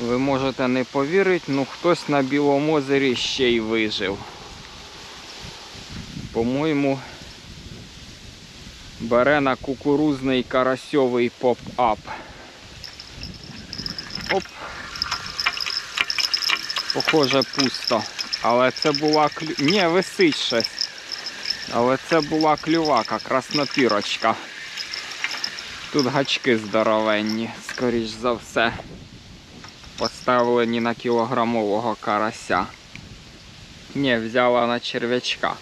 Ви можете не повірити, ну хтось на Білому озері ще й вижив. По-моєму, бере на кукурузний карасьовий поп-ап. Оп. Похоже, пусто. Але це була клю... Ні, висить щось. Але це була клювака, краснопірочка. Тут гачки здоровенні, скоріш за все. Поставлені на кілограмового карася. Ні, взяла на черв'ячка.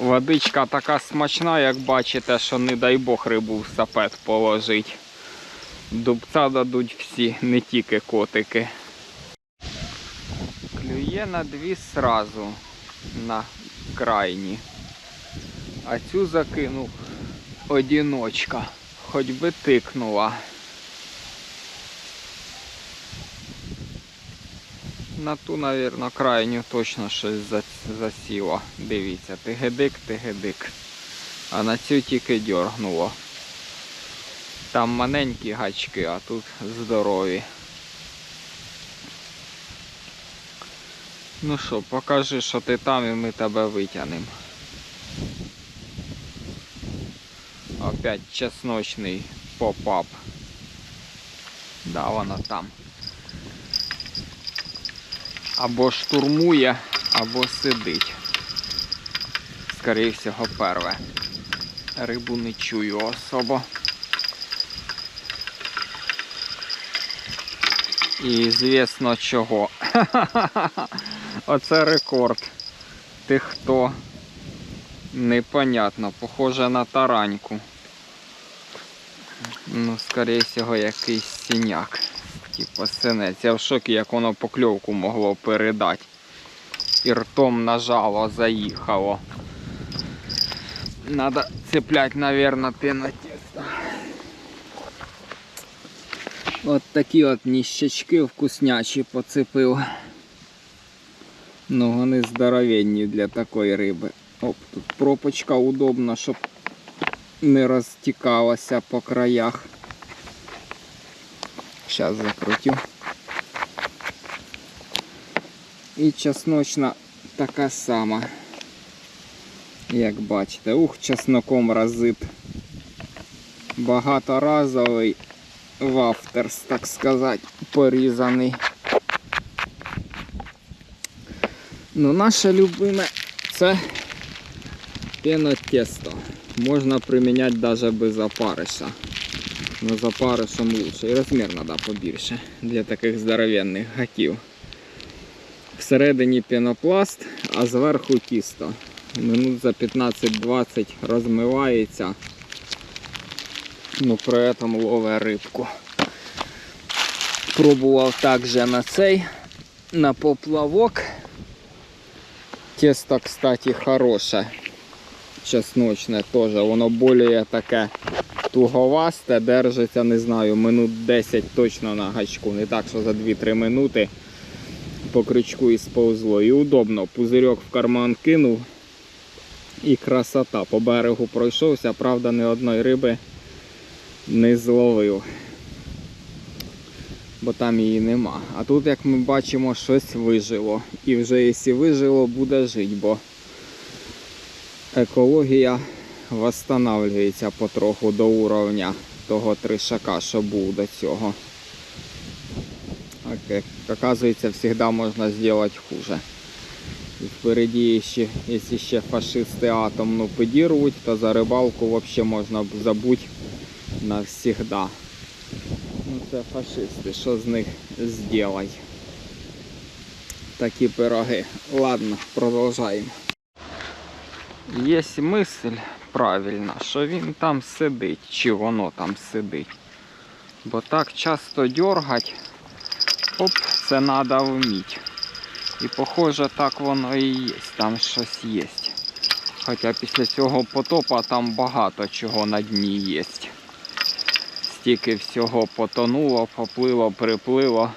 Водичка така смачна, як бачите, що не дай Бог рибу в сапет положить. Дубця дадуть всі, не тільки котики. Клює на дві сразу на крайні. А цю закинув одіночка. Хоч би тикнула. На ту, навірно, крайню точно щось засіло. Дивіться, тигедик, тигедик. А на цю тільки дьоргнуло. Там маленькі гачки, а тут здорові. Ну що, покажи, що ти там і ми тебе витягнемо. Опять чесночний поп-ап. Да, вона там. Або штурмує, або сидить. Скоріше всього, перве. Рибу не чую особо. І звісно чого. Оце рекорд. Ти хто? Непонятно, похоже на тараньку. Ну, скоріше всього, якийсь синяк. Типа синець. Я в шокі, як воно покльовку могло передати. І ртом нажало, заїхало. Надо цеплять, наверное, пенотесто. От такі от ніщачки вкуснячі поцепив. Ну, вони здоровенні для такої риби. Оп, тут пропочка удобна, щоб не розтікалася по краях. Зараз закрутю. І чесночна така сама. Як бачите, ух, чесноком разит. Багаторазовий вафтерс, так сказати, порізаний. Ну, наше любиме це пенотесто. Можна приміняти навіть без опариша. Но з опаришем лучше. І розмір треба побільше для таких здоровенних гаків. Всередині пенопласт, а зверху тісто. Минут за 15-20 розмивається. Ну при этом лове рибку. Пробував також на цей, на поплавок. Тесто, кстати, хороше. Чесночне теж. Воно більше таке туговасте, держиться, не знаю, минут 10 точно на гачку. Не так, що за 2-3 минути по крючку і сповзло. І удобно. Пузирьок в карман кинув. І красота. По берегу пройшовся, правда, ні одної риби не зловив. Бо там її нема. А тут, як ми бачимо, щось вижило. І вже якщо вижило, буде жити, бо екологія восстанавливається потроху до уровня того тришака, що був до цього. Як оказується, завжди можна зробити хуже. І впереді, ще, якщо ще фашисти атомну підірвуть, то за рибалку взагалі можна забути навсегда. Ну це фашисти, що з них зробити? Такі пироги. Ладно, продовжаємо. Є мисль правильна, що він там сидить, чи воно там сидить. Бо так часто дергать, оп, це треба вміти. І похоже так воно і є, там щось є. Хоча після цього потопа там багато чого на дні є. Стільки всього потонуло, поплило, приплило.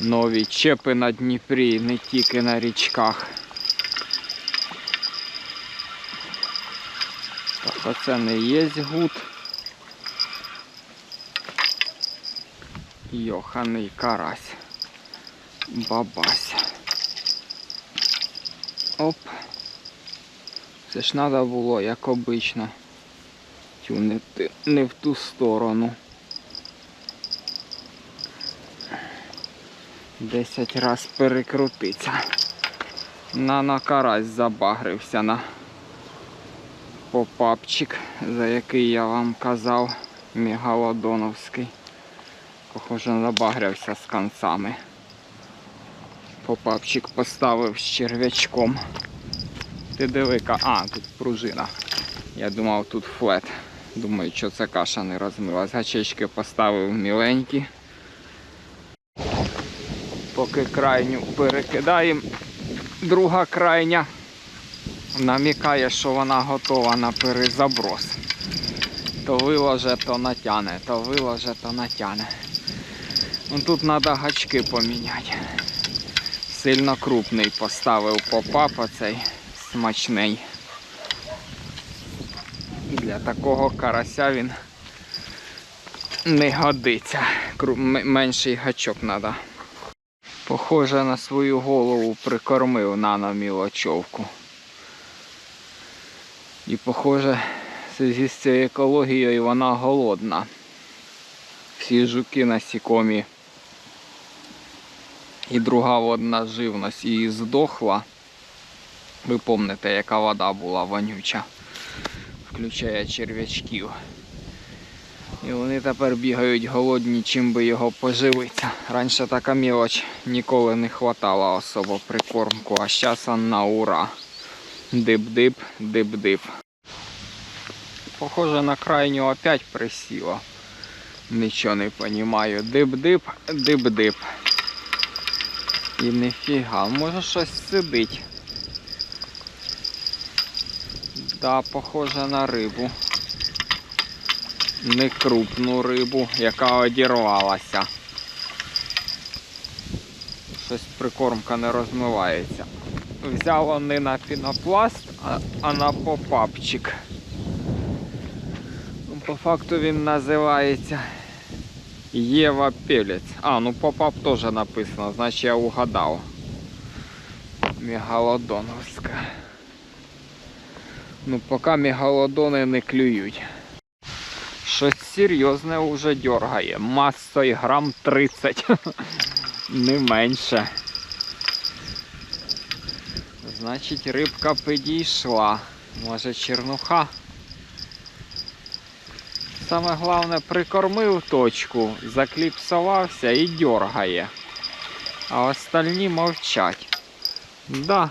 Нові чепи на Дніпрі, не тільки на річках. Так, оце не є гуд. Йоханий карась. Бабась. Оп. Це ж треба було, як обично. Тю, не, не в ту сторону. Десять раз перекрутиться. На на карась забагрився на попапчик, за який я вам казав, мегалодоновський. Похоже, забагрився з концами. Попапчик поставив з черв'ячком. Ти диви-ка, а, тут пружина. Я думав тут флет. Думаю, що це каша не розмилась. Гачечки поставив міленькі. Поки крайню перекидаємо, друга крайня намікає, що вона готова на перезаброс. То виложе, то натяне, то виложе, то натяне. Ну, тут треба гачки поміняти. Сильно крупний поставив попап оцей смачний. Для такого карася він не годиться. Менший гачок треба. Похоже на свою голову прикормив наномілочовку. І похоже, зв'язку з цією екологією вона голодна. Всі жуки насікомі і друга водна живність її здохла. Ви пам'ятаєте, яка вода була вонюча, включає черв'ячків. І вони тепер бігають голодні, чим би його поживитися. Раніше така мілоч ніколи не хватала особо прикормку, а зараз на ура. Дип-дип, дип-дип. Похоже на крайню опять присіла. Нічого не розумію. Дип-дип, дип-дип. І ніфіга, може щось сидить. Да, похоже на рибу. Не крупну рибу, яка одірвалася. Щось прикормка не розмивається. Взяло не на пінопласт, а, на попапчик. Ну, По факту він називається Єва Пелець. А, ну попап теж написано, значить я угадав. Мегалодоновська. Ну, поки мегалодони не клюють. Щось серйозне вже дергає. Масою грам 30. Не менше. Значить, рибка підійшла. Може чернуха. Саме головне, прикормив точку, закліпсувався і дергає. А остальні мовчать. Да.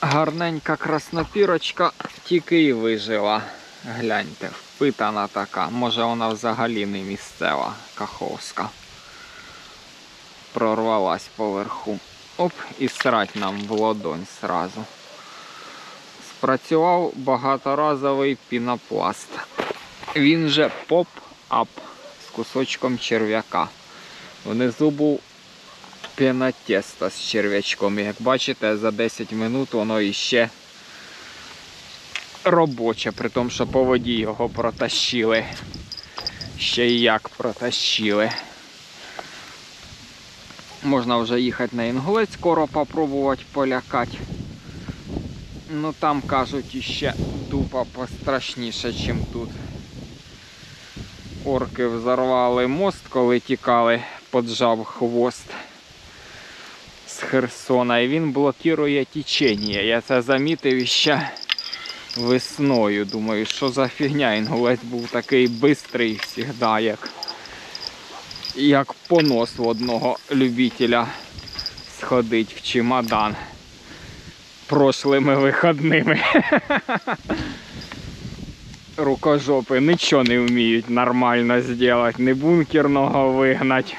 Гарненька краснопірочка тільки і вижила. Гляньте, впитана така. Може вона взагалі не місцева каховська. Прорвалась поверху. Оп, і срать нам в ладонь сразу. Спрацював багаторазовий пінопласт. Він же поп-ап з кусочком черв'яка. Внизу був пенотесто з черв'ячком. Як бачите, за 10 минут воно іще робоче, при тому, що по воді його протащили. Ще й як протащили. Можна вже їхати на інгулець, скоро попробувати полякати. Ну там кажуть іще тупо пострашніше, ніж тут. Орки взорвали мост, коли тікали, поджав хвост з Херсона. І він блокує течення. Я це замітив ще весною. Думаю, що за фігня. Інгулець був такий бистрий завжди, як, як понос в одного любителя сходить в чемодан прошлими вихідними. Рукожопи нічого не вміють нормально зробити, ні бункерного вигнати.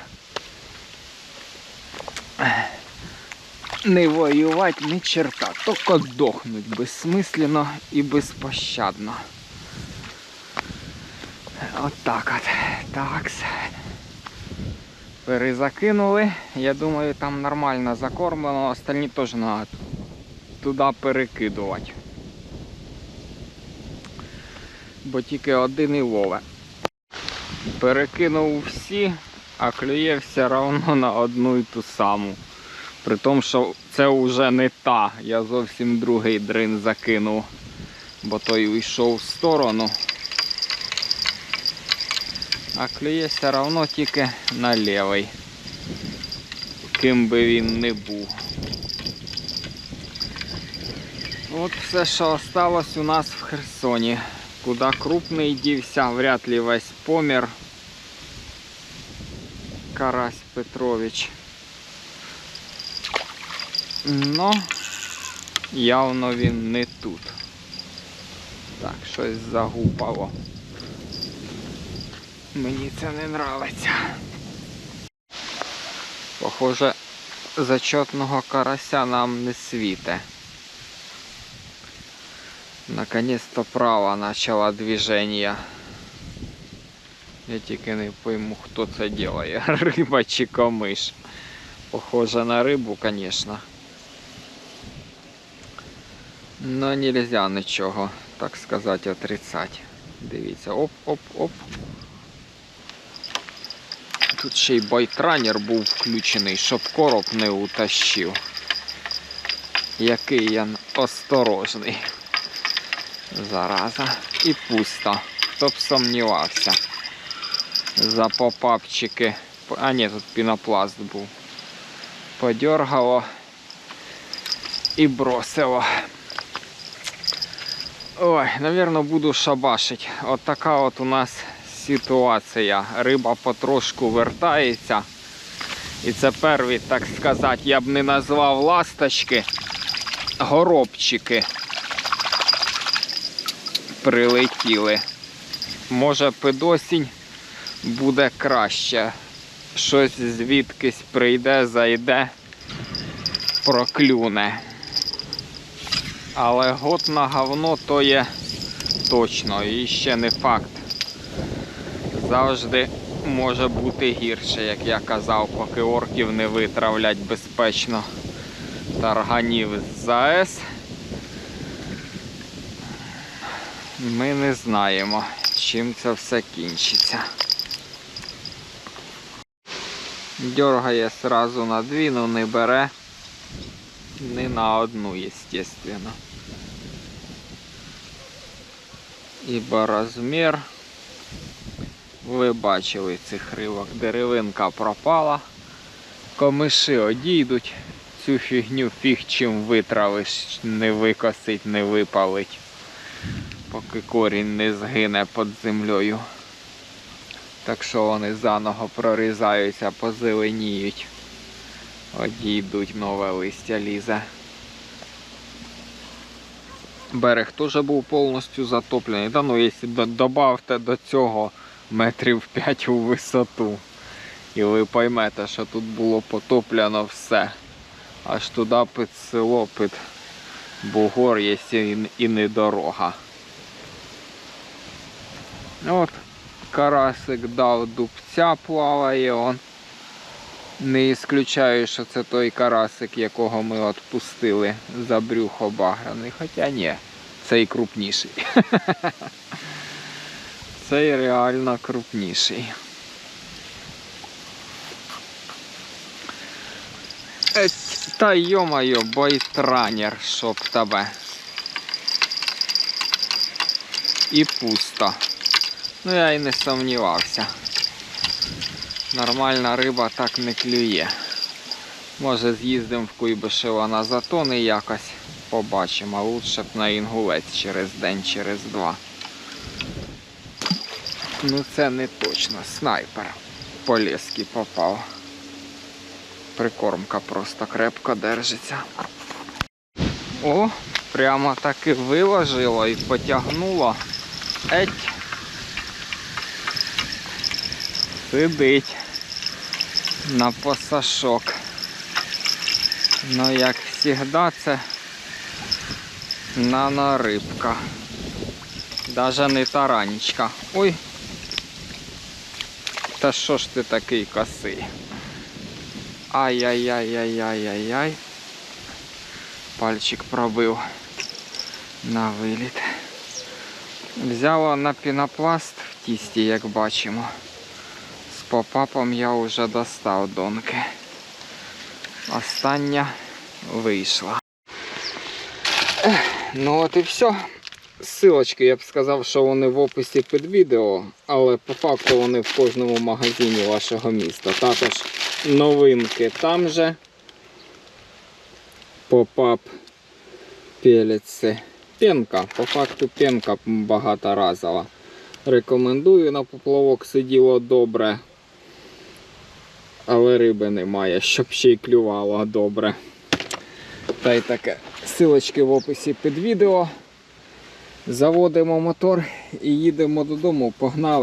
Не воювати ні черта, тільки дохнуть безсмислено і безпощадно. От от. Такс. Перезакинули. Я думаю, там нормально закормлено, остальні теж треба туди перекидувати. Бо тільки один і лове. Перекинув всі, а клює все одно на одну і ту саму. При тому, що це вже не та. Я зовсім другий дрин закинув, бо той уйшов в сторону. А клює все одно тільки на лівий. Ким би він не був. От все, що осталось у нас в Херсоні. Куда крупний дівся, вряд ли весь помір. Карась Петрович. Но явно він не тут. Так, щось загупало. Мені це не нравиться. Похоже, зачетного карася нам не світе. Наконец-то право начало движение. Я тільки не пойму, хто це делає. Риба чи комиш. Похоже на рибу, конечно. Но нельзя нічого, так сказати, отрицать. Дивіться, оп-оп-оп. Тут ще й байтранер був включений, щоб короб не утащив. Який я осторожний. Зараза. І пусто. Хто б сумнівався. За попапчики. А ні, тут пінопласт був. Подергало і бросило. Ой, навірно, буду шабашить. От така от у нас ситуація. Риба потрошку вертається. І це перві, так сказати, я б не назвав ласточки, горобчики прилетіли. Може під осінь буде краще. Щось звідкись прийде, зайде, проклюне. Але год на говно то є точно і ще не факт. Завжди може бути гірше, як я казав, поки орків не витравлять безпечно тарганів з ЗАЕС. Ми не знаємо, чим це все кінчиться. Дергає сразу на дві, но не бере не на одну, естественно. Ібо розмір. Ви бачили цих рибок. Деревинка пропала. Комиши одійдуть. Цю фігню фіг чим витравиш, не викосить, не випалить поки корінь не згине під землею. Так що вони заново прорізаються, позеленіють. Одійдуть, нове листя лізе. Берег теж був повністю затоплений. Та ну, якщо додавте до цього метрів 5 у висоту. І ви поймете, що тут було потоплено все. Аж туди під село, під Бугор, якщо і не дорога. От карасик дав дубця плаває он. Не ісключаю, що це той карасик, якого ми відпустили за брюхо баграний. Хоча ні, цей крупніший. Цей реально крупніший. Та йо-моє, байтранер, щоб тебе. І пусто. Ну я і не сумнівався. Нормальна риба так не клює. Може з'їздимо в Куйбишева на затони якось. Побачимо, а лучше б на інгулець через день, через два. Ну це не точно. Снайпер. По лески попав. Прикормка просто крепко держиться. О, прямо таки виложило і потягнуло. Еть. Сидить на посашок. Ну, як завжди, це нанорибка. Даже не таранечка. Ой. Та що ж ти такий косий? Ай-яй-яй-яй-яй-яй-яй. Пальчик пробив на виліт. Взяла на пінопласт в тісті, як бачимо. По папам я вже достав донки. Остання вийшла. Ну от і все. Силочки я б сказав, що вони в описі під відео, але по факту вони в кожному магазині вашого міста. Також новинки там же. Попап пелеці. Пенка. По факту пенка багаторазова. Рекомендую на поплавок сиділо добре. Але риби немає, щоб ще й клювало добре. Та й таке. Силочки в описі під відео. Заводимо мотор і їдемо додому. Погнали.